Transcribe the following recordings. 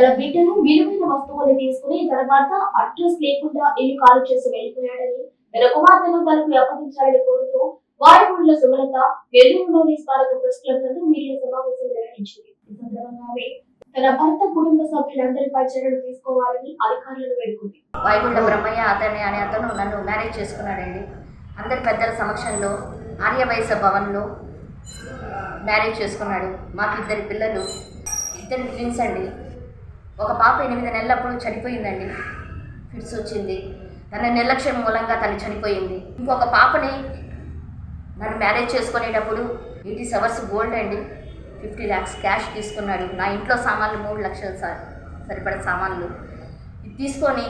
తన బిడ్డను విలువైన వస్తువులు తీసుకుని తర్వాత అడ్రస్ లేకుండా ఇల్లు ఖాళీ చేసి వెళ్ళిపోయాడని తన కుమార్తెను తనకు అప్పగించాలని కోరుతూ వాయుగుండ్ల సుమలత నెల్లూరులోని స్మారక ప్రెస్ క్లబ్ నందు మీడియా సమావేశం నిర్వహించింది. ఈ సందర్భంగా ఆమె తన భర్త కుటుంబ సభ్యులందరిపై చర్యలు తీసుకోవాలని అధికారులను వేడుకుంది. వైగుండ బ్రహ్మయ్య అతని అనే అతను నన్ను మ్యారేజ్ చేసుకున్నాడండి. అందరి పెద్దల సమక్షంలో ఆర్యవయస భవన్లో మ్యారేజ్ చేసుకున్నాడు. మాకు ఇద్దరు పిల్లలు ఇద్దరు ట్విన్స్ అండి. ఒక పాప ఎనిమిది నెలలప్పుడు చనిపోయిందండి. ఫిట్స్ వచ్చింది. తన నిర్లక్ష్యం మూలంగా తను చనిపోయింది. ఇంకొక పాపని నన్ను మ్యారేజ్ చేసుకునేటప్పుడు ఎయిటీ అవర్స్ గోల్డ్ అండి. ఫిఫ్టీ ల్యాక్స్ క్యాష్ తీసుకున్నాడు. నా ఇంట్లో సామాన్లు మూడు లక్షలు సార్ సరిపడ సామాన్లు. ఇది తీసుకొని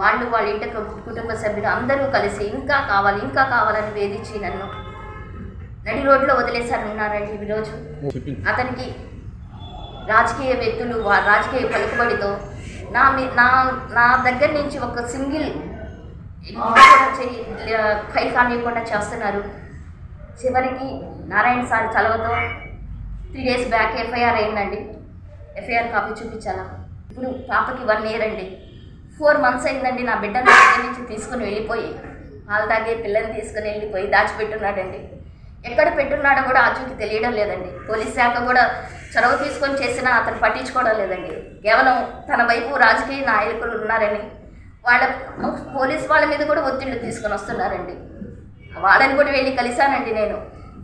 వాళ్ళు వాళ్ళ ఇంటి కుటుంబ సభ్యులు అందరూ కలిసి ఇంకా కావాలి ఇంకా కావాలని వేధించి నన్ను నడి రోడ్లో వదిలేశారు ఉన్నారండి ఈరోజు అతనికి రాజకీయ వ్యక్తులు రాజకీయ పలుకుబడితో నా మీ- నా నా దగ్గర నుంచి ఒక సింగిల్ ఫైల్ కానివ్వకుండా చేస్తున్నారు. చివరికి నారాయణ సార్ చలవతో త్రీ డేస్ బ్యాక్ ఎఫ్ఐఆర్ అయిందండి. ఎఫ్ఐఆర్ కాపీ చూపించాలా? ఇప్పుడు పాపకి వన్ ఇయర్ అండి. ఫోర్ మంత్స్ అయిందండి నా బిడ్డ నా దగ్గర నుంచి తీసుకుని వెళ్ళిపోయి పాలు తాగే పిల్లని తీసుకుని వెళ్ళిపోయి దాచిపెట్టున్నాడండి. ఎక్కడ పెట్టున్నాడో కూడా ఆచూకి తెలియడం లేదండి. పోలీస్ శాఖ కూడా చొరవ తీసుకొని చేసినా అతను పట్టించుకోవడం లేదండి. కేవలం తన వైపు రాజకీయ నాయకులు ఉన్నారని వాళ్ళ పోలీస్ వాళ్ళ మీద కూడా ఒత్తిళ్ళు తీసుకొని వస్తున్నారండి. వాళ్ళని కూడా వెళ్ళి కలిశానండి నేను.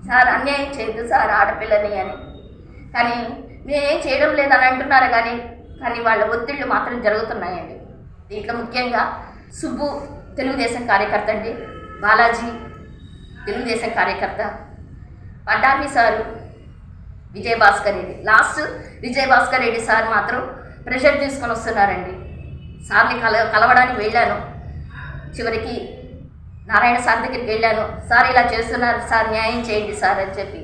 సార్ అన్యాయం చేయదు సార్ ఆడపిల్లని అని. కానీ నేనేం చేయడం లేదని అంటున్నారు కానీ కానీ వాళ్ళ ఒత్తిళ్ళు మాత్రం జరుగుతున్నాయండి. దీంట్లో ముఖ్యంగా సుబ్బు తెలుగుదేశం కార్యకర్త అండి. బాలాజీ తెలుగుదేశం కార్యకర్త. పడ్డామి sir Vijayabhaskar Reddy. Last Vijayabhaskar Reddy sir మాత్రం ప్రెషర్ తీసుకొని వస్తున్నారండి. సార్ని కల కలవడానికి వెళ్ళాను. చివరికి నారాయణ సార్ దగ్గరికి వెళ్ళాను. సార్ ఇలా చేస్తున్నారు. సార్ న్యాయం చేయండి సార్ అని చెప్పి.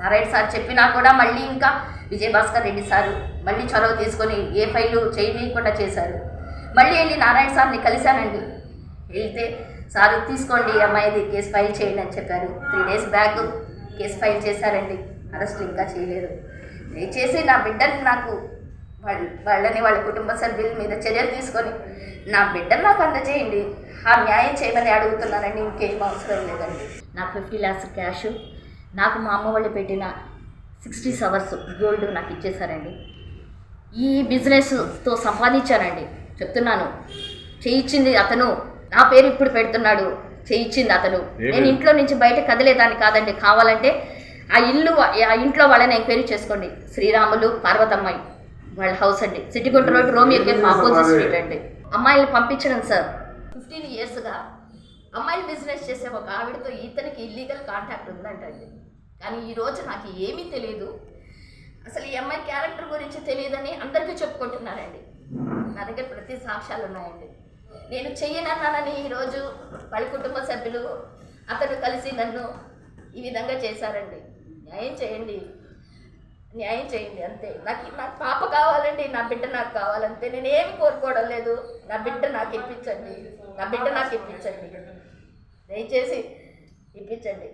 నారాయణ సార్ చెప్పినా కూడా మళ్ళీ ఇంకా విజయభాస్కర్ రెడ్డి సారు మళ్ళీ చొరవ తీసుకొని ఏ ఫైలు చేయనీయకుండా చేశారు. మళ్ళీ వెళ్ళి నారాయణ సార్ని కలిశానండి. వెళ్తే సార్ తీసుకోండి అమ్మాయిది కేసు ఫైల్ చేయండి అని చెప్పారు. Three days back case file చేశారండి. అరెస్ట్ ఇంకా చేయలేదు. దయచేసి నా బిడ్డని నాకు వాళ్ళ వాళ్ళని వాళ్ళ కుటుంబ సభ్యుల మీద చర్యలు తీసుకొని నా బిడ్డను నాకు అందజేయండి. ఆ న్యాయం చేయమని అడుగుతున్నానండి ఇంకేం అవసరం లేదండి. నాకు ఫిఫ్టీ ల్యాక్స్ క్యాష్ నాకు మా అమ్మ వాళ్ళు పెట్టిన సిక్స్టీ అవర్స్ గోల్డ్ నాకు ఇచ్చేసారండి ఈ బిజినెస్తో సంపాదించానండి చెప్తున్నాను. చేయించింది అతను నా పేరు ఇప్పుడు పెడుతున్నాడు చేయించింది అతను. నేను ఇంట్లో నుంచి బయట కదిలేదాన్ని కాదండి కావాలంటే ఆ ఇల్లు ఆ ఇంట్లో వాళ్ళని ఎంక్వైరీ చేసుకోండి. శ్రీరాములు పార్వతమ్మాయి వాళ్ళ హౌస్ అండి. Sitigunta road Romeo cafe opposite street అండి. అమ్మాయిని పంపించడం సార్. ఫిఫ్టీన్ ఇయర్స్గా అమ్మాయిలు బిజినెస్ చేసే ఒక ఆవిడతో ఇతనికి ఇల్లీగల్ కాంటాక్ట్ ఉందంటండి. కానీ ఈరోజు నాకు ఏమీ తెలియదు అసలు ఈ అమ్మాయి క్యారెక్టర్ గురించి తెలియదని అందరికీ చెప్పుకుంటున్నారండి. నా దగ్గర ప్రతి సాక్ష్యాలు ఉన్నాయండి. నేను చెయ్యనన్నానని ఈరోజు వాళ్ళ కుటుంబ సభ్యులు అతను కలిసి నన్ను ఈ విధంగా చేశారండి. న్యాయం చేయండి. న్యాయం చేయండి అంతే. నాకు నాకు పాప కావాలండి నా బిడ్డ నాకు కావాలంతే. నేను ఏమి కోరుకోవడం లేదు. నా బిడ్డ నాకు ఇప్పించండి. నా బిడ్డ నాకు ఇప్పించండి. దయచేసి ఇప్పించండి.